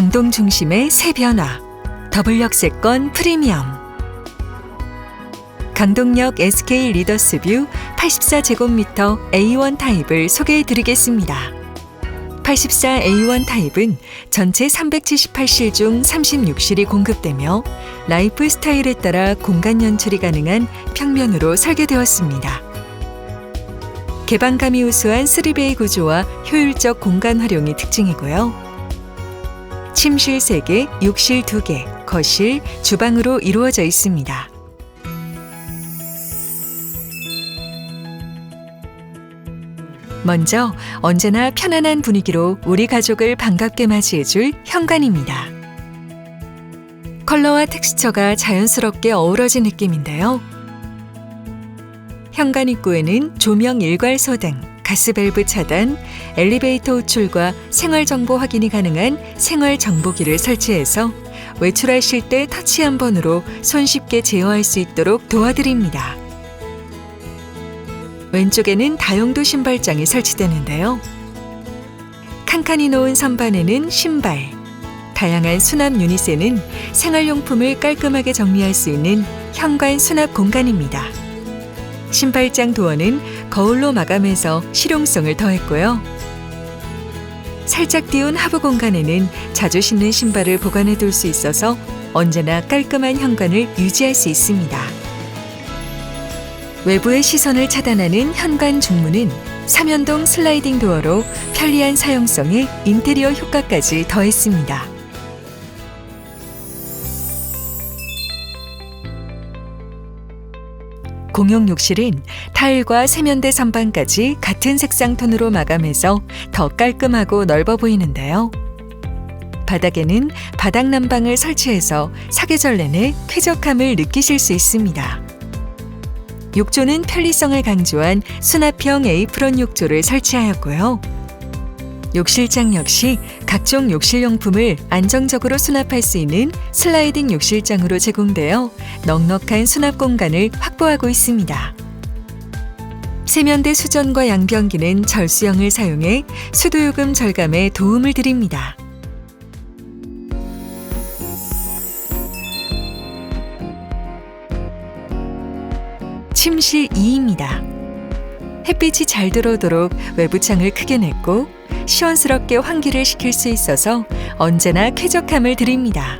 강동 중심의 새 변화. 더블 역세권 프리미엄. 강동역 SK 리더스뷰 84제곱미터 A1 타입을 소개해 드리겠습니다. 84 A1 타입은 전체 378실 중 36실이 공급되며 라이프 스타일에 따라 공간 연출이 가능한 평면으로 설계되었습니다. 개방감이 우수한 3베이 구조와 효율적 공간 활용이 특징이고요. 침실 3개, 욕실 2개, 거실, 주방으로 이루어져 있습니다. 먼저 언제나 편안한 분위기로 우리 가족을 반갑게 맞이해줄 현관입니다. 컬러와 텍스처가 자연스럽게 어우러진 느낌인데요. 현관 입구에는 조명 일괄 소 등 가스밸브 차단, 엘리베이터 호출과 생활 정보 확인이 가능한 생활 정보기를 설치해서 외출하실 때 터치 한 번으로 손쉽게 제어할 수 있도록 도와드립니다. 왼쪽에는 다용도 신발장이 설치되는데요. 칸칸이 놓은 선반에는 신발, 다양한 수납 유닛에는 생활용품을 깔끔하게 정리할 수 있는 현관 수납 공간입니다. 신발장 도어는 거울로 마감해서 실용성을 더했고요. 살짝 띄운 하부 공간에는 자주 신는 신발을 보관해 둘 수 있어서 언제나 깔끔한 현관을 유지할 수 있습니다. 외부의 시선을 차단하는 현관 중문은 삼연동 슬라이딩 도어로 편리한 사용성에 인테리어 효과까지 더했습니다. 공용 욕실은 타일과 세면대 선반까지 같은 색상 톤으로 마감해서 더 깔끔하고 넓어 보이는데요. 바닥에는 바닥 난방을 설치해서 사계절 내내 쾌적함을 느끼실 수 있습니다. 욕조는 편리성을 강조한 수납형 에이프런 욕조를 설치하였고요. 욕실장 역시 각종 욕실용품을 안정적으로 수납할 수 있는 슬라이딩 욕실장으로 제공되어 넉넉한 수납 공간을 확보하고 있습니다. 세면대 수전과 양변기는 절수형을 사용해 수도요금 절감에 도움을 드립니다. 침실 2입니다. 햇빛이 잘 들어오도록 외부 창을 크게 냈고 시원스럽게 환기를 시킬 수 있어서 언제나 쾌적함을 드립니다.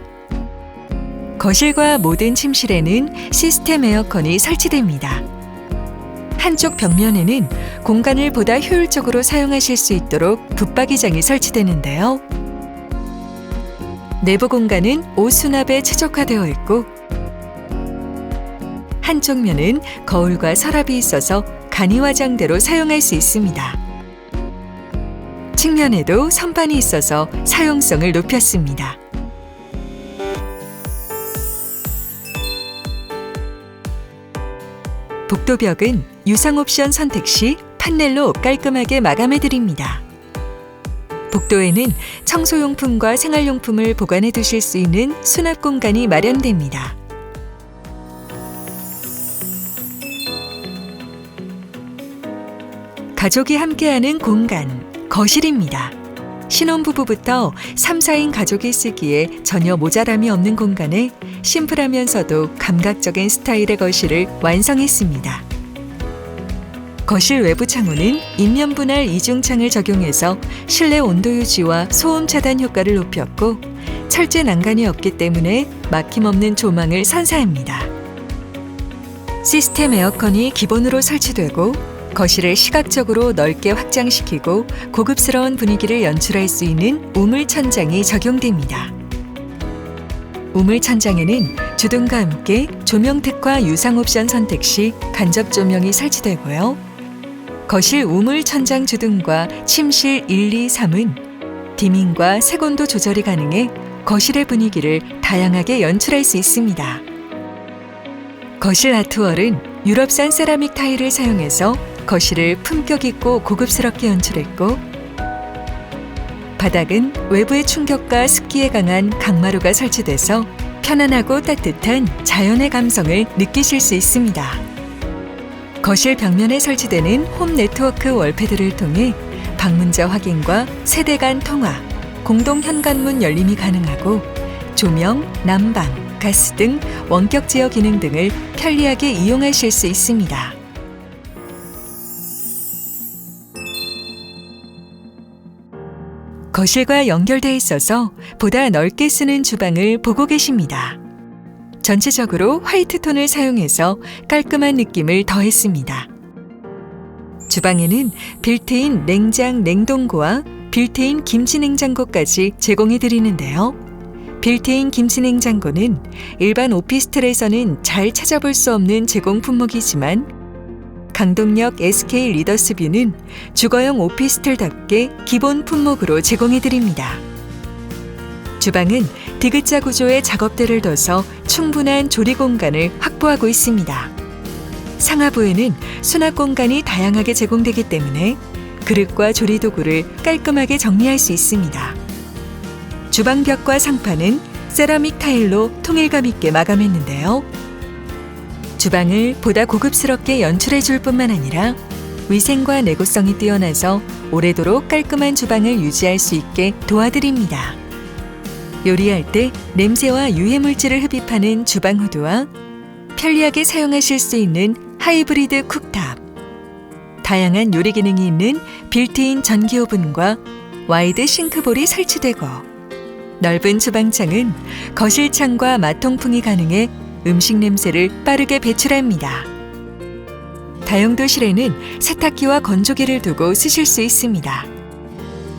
거실과 모든 침실에는 시스템 에어컨이 설치됩니다. 한쪽 벽면에는 공간을 보다 효율적으로 사용하실 수 있도록 붙박이장이 설치되는데요. 내부 공간은 옷 수납에 최적화되어 있고 한쪽 면은 거울과 서랍이 있어서 간이 화장대로 사용할 수 있습니다. 측면에도 선반이 있어서 사용성을 높였습니다. 복도벽은 유상 옵션 선택 시 판넬로 깔끔하게 마감해 드립니다. 복도에는 청소용품과 생활용품을 보관해 두실 수 있는 수납 공간이 마련됩니다. 가족이 함께하는 공간, 거실입니다. 신혼부부부터 3, 4인 가족이 쓰기에 전혀 모자람이 없는 공간에 심플하면서도 감각적인 스타일의 거실을 완성했습니다. 거실 외부 창호는 인면 분할 이중창을 적용해서 실내 온도 유지와 소음 차단 효과를 높였고 철제 난간이 없기 때문에 막힘없는 조망을 선사합니다. 시스템 에어컨이 기본으로 설치되고 거실을 시각적으로 넓게 확장시키고 고급스러운 분위기를 연출할 수 있는 우물 천장이 적용됩니다. 우물 천장에는 주등과 함께 조명 특화 유상 옵션 선택 시 간접 조명이 설치되고요. 거실 우물 천장 주등과 침실 1, 2, 3은 디밍과 색온도 조절이 가능해 거실의 분위기를 다양하게 연출할 수 있습니다. 거실 아트월은 유럽산 세라믹 타일을 사용해서 거실을 품격 있고 고급스럽게 연출했고 바닥은 외부의 충격과 습기에 강한 강마루가 설치돼서 편안하고 따뜻한 자연의 감성을 느끼실 수 있습니다. 거실 벽면에 설치되는 홈 네트워크 월패드를 통해 방문자 확인과 세대 간 통화, 공동 현관문 열림이 가능하고 조명, 난방, 가스 등 원격 제어 기능 등을 편리하게 이용하실 수 있습니다. 거실과 연결돼 있어서 보다 넓게 쓰는 주방을 보고 계십니다. 전체적으로 화이트 톤을 사용해서 깔끔한 느낌을 더했습니다. 주방에는 빌트인 냉장 냉동고와 빌트인 김치 냉장고까지 제공해 드리는데요. 빌트인 김치 냉장고는 일반 오피스텔에서는 잘 찾아볼 수 없는 제공 품목이지만 강동역 SK 리더스뷰는 주거용 오피스텔답게 기본 품목으로 제공해 드립니다. 주방은 디귿자 구조의 작업대를 둬서 충분한 조리 공간을 확보하고 있습니다. 상하부에는 수납 공간이 다양하게 제공되기 때문에 그릇과 조리 도구를 깔끔하게 정리할 수 있습니다. 주방벽과 상판은 세라믹 타일로 통일감 있게 마감했는데요. 주방을 보다 고급스럽게 연출해 줄 뿐만 아니라 위생과 내구성이 뛰어나서 오래도록 깔끔한 주방을 유지할 수 있게 도와드립니다. 요리할 때 냄새와 유해물질을 흡입하는 주방 후드와 편리하게 사용하실 수 있는 하이브리드 쿡탑, 다양한 요리 기능이 있는 빌트인 전기 오븐과 와이드 싱크볼이 설치되고 넓은 주방창은 거실창과 마통풍이 가능해 음식 냄새를 빠르게 배출합니다. 다용도실에는 세탁기와 건조기를 두고 쓰실 수 있습니다.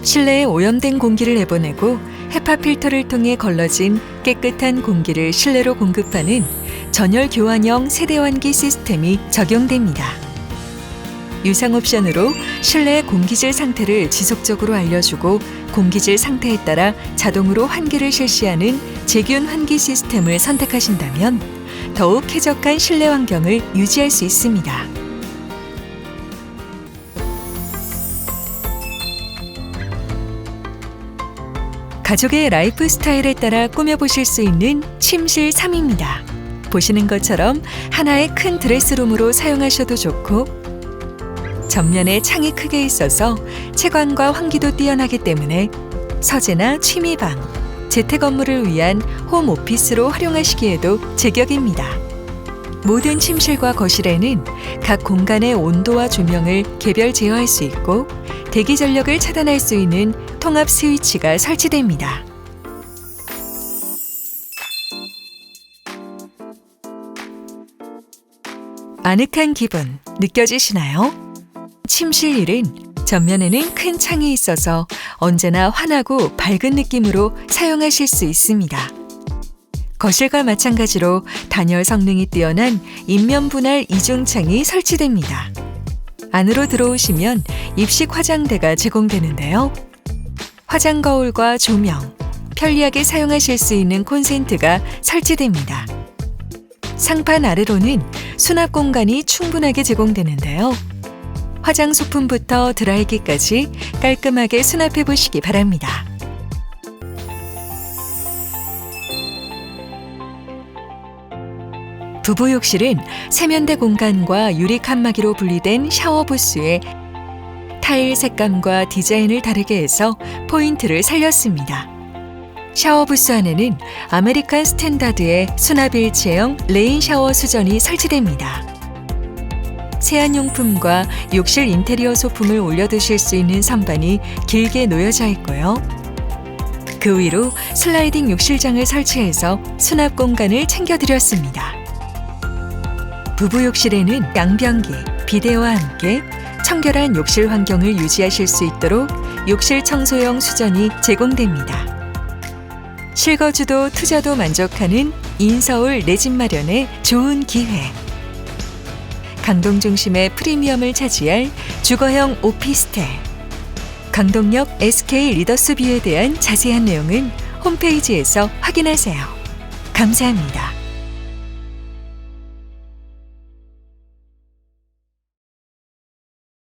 실내에 오염된 공기를 내보내고 헤파 필터를 통해 걸러진 깨끗한 공기를 실내로 공급하는 전열 교환형 세대환기 시스템이 적용됩니다. 유상 옵션으로 실내 공기질 상태를 지속적으로 알려주고 공기질 상태에 따라 자동으로 환기를 실시하는 제균 환기 시스템을 선택하신다면 더욱 쾌적한 실내 환경을 유지할 수 있습니다. 가족의 라이프 스타일에 따라 꾸며보실 수 있는 침실 3입니다. 보시는 것처럼 하나의 큰 드레스룸으로 사용하셔도 좋고 전면에 창이 크게 있어서 채광과 환기도 뛰어나기 때문에 서재나 취미방, 재택 업무를 위한 홈 오피스로 활용하시기에도 제격입니다. 모든 침실과 거실에는 각 공간의 온도와 조명을 개별 제어할 수 있고 대기 전력을 차단할 수 있는 통합 스위치가 설치됩니다. 아늑한 기분 느껴지시나요? 침실 1은 전면에는 큰 창이 있어서 언제나 환하고 밝은 느낌으로 사용하실 수 있습니다. 거실과 마찬가지로 단열 성능이 뛰어난 인면 분할 이중창이 설치됩니다. 안으로 들어오시면 입식 화장대가 제공되는데요. 화장 거울과 조명, 편리하게 사용하실 수 있는 콘센트가 설치됩니다. 상판 아래로는 수납 공간이 충분하게 제공되는데요. 화장 소품부터 드라이기까지 깔끔하게 수납해 보시기 바랍니다. 부부 욕실은 세면대 공간과 유리 칸막이로 분리된 샤워 부스에 타일 색감과 디자인을 다르게 해서 포인트를 살렸습니다. 샤워 부스 안에는 아메리칸 스탠다드의 수납 일체형 레인 샤워 수전이 설치됩니다. 세안용품과 욕실 인테리어 소품을 올려두실 수 있는 선반이 길게 놓여져 있고요. 그 위로 슬라이딩 욕실장을 설치해서 수납 공간을 챙겨드렸습니다. 부부 욕실에는 양변기, 비데와 함께 청결한 욕실 환경을 유지하실 수 있도록 욕실 청소용 수전이 제공됩니다. 실거주도 투자도 만족하는 인서울 내 집 마련의 좋은 기회. 강동 중심의 프리미엄을 차지할 주거형 오피스텔. 강동역 SK 리더스뷰에 대한 자세한 내용은 홈페이지에서 확인하세요. 감사합니다.